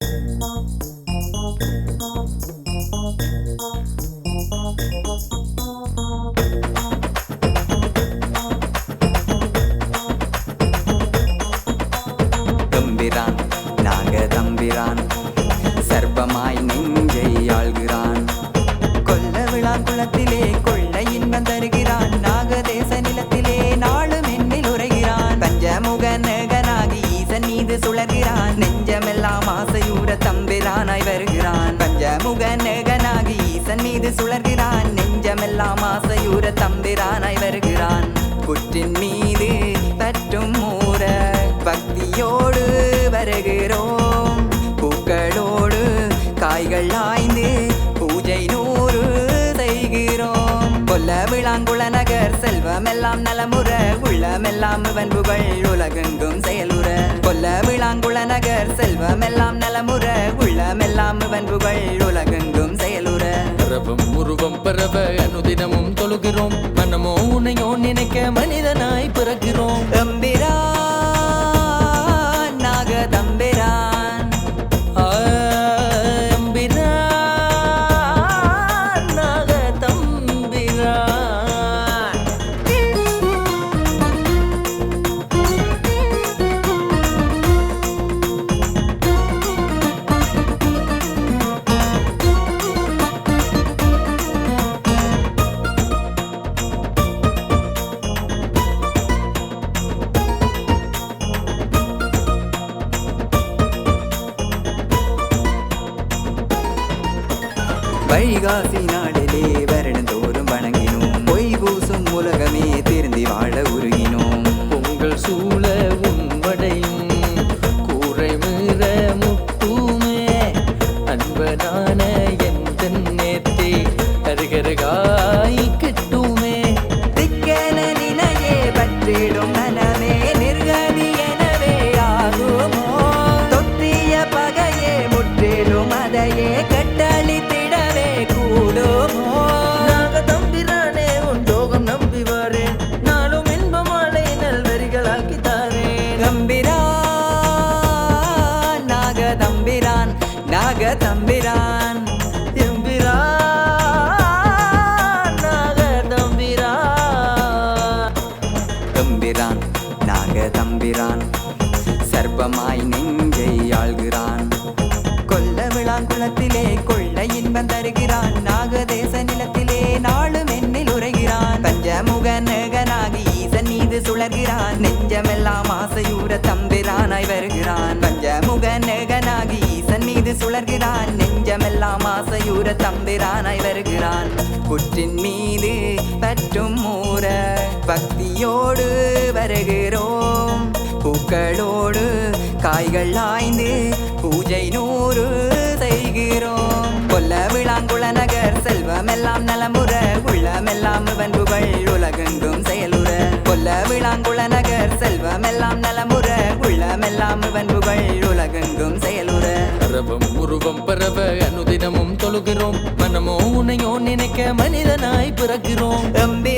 தம்பிரான் நாக தம்பிரான் சர்ப்பமாய் நெஞ்சை ஆள்கிறான். கொல்ல விழா குளத்திலே கொள்ள இன்பம் தருகிறான். நாகதேச நிலத்திலே நாளும் உரைகிறான் பஞ்சமுக நகனாகி ஈசன் மீது சுழல்கிறான். நெஞ்சமெல்லாம் தம்பிரானாய் வருகிறான். பஞ்சமுக நேகனாகி ஈசன் மீது சுழர்கிறான் நெஞ்சமெல்லாம் ஆசையூர தம்பிரானாய் வருகிறான். புற்றின் மீது தற்றும் மூர பக்தியோடு வருகிறோம். பூக்களோடு காய்கள் ஆய்ந்து பூஜை நூறு செய்கிறோம். கொல்ல விளாங்குள நகர் செல்வமெல்லாம் நலமுற உள்ளமெல்லாம் இவன் புகழ் உலகெங்கும் செயலுற. கொல்ல விளாங்குள நகர் செல்வமெல்லாம் உலகமெல்லாம் இவன் புகழ் உலகெங்கும் செயலுற. உருவம் பரவ அனுதினமும் தொழுகிறோம். வைகாசி நாளிலே வருடந்தோறும் வணங்கினோம். பொய் பூசும் உலகமே திருந்தி வாழ உருகினோம். பொங்கல் சூழ உண்படையும் கூரை மீற முட்டுமே அன்பனான என் தம்பிரான் எம்பிரான் நாக தம்பிரான். தம்பிரான் நாக தம்பிரான் சர்ப்பமாய் நெஞ்சை ஆள்கிறான். கொல்ல விழாங்குளத்திலே கொள்ள இன்பம் தருகிறான். நாகதேச நிலத்திலே நாளும் எண்ணில் உரைகிறான் பஞ்சமுக நகனாகி ஈசன் மீது சுழர்கிறான் நெஞ்சமெல்லாம் ஆசையூர தம்பிரானாய் வருகிறான். பஞ்சமுக நகனாகி சுழர்கிறான் நெஞ்சமெல்லாம் ஆசையூர தம்பிரானாய் வருகிறான். குற்றின் மீது பற்றும் மூர பக்தியோடு வருகிறோம். பூக்களோடு காய்கள் ஆய்ந்து பூஜை நூறு செய்கிறோம். கொல்ல விழாங்குள நகர் செல்வமெல்லாம் நலமுற உள்ளமெல்லாம் இவன் புகழ் உலகெங்கும் செயலுற. கொல்ல விழாங்குள நகர் செல்வமெல்லாம் நலமுற உள்ளமெல்லாம் இவன் புகழ் பரவும் உருவம் பரவ அனுதினமும் தொழுகிறோம். மனமோ உனையோ நினைக்க மனிதனாய் பிறக்கிறோம். தம்பி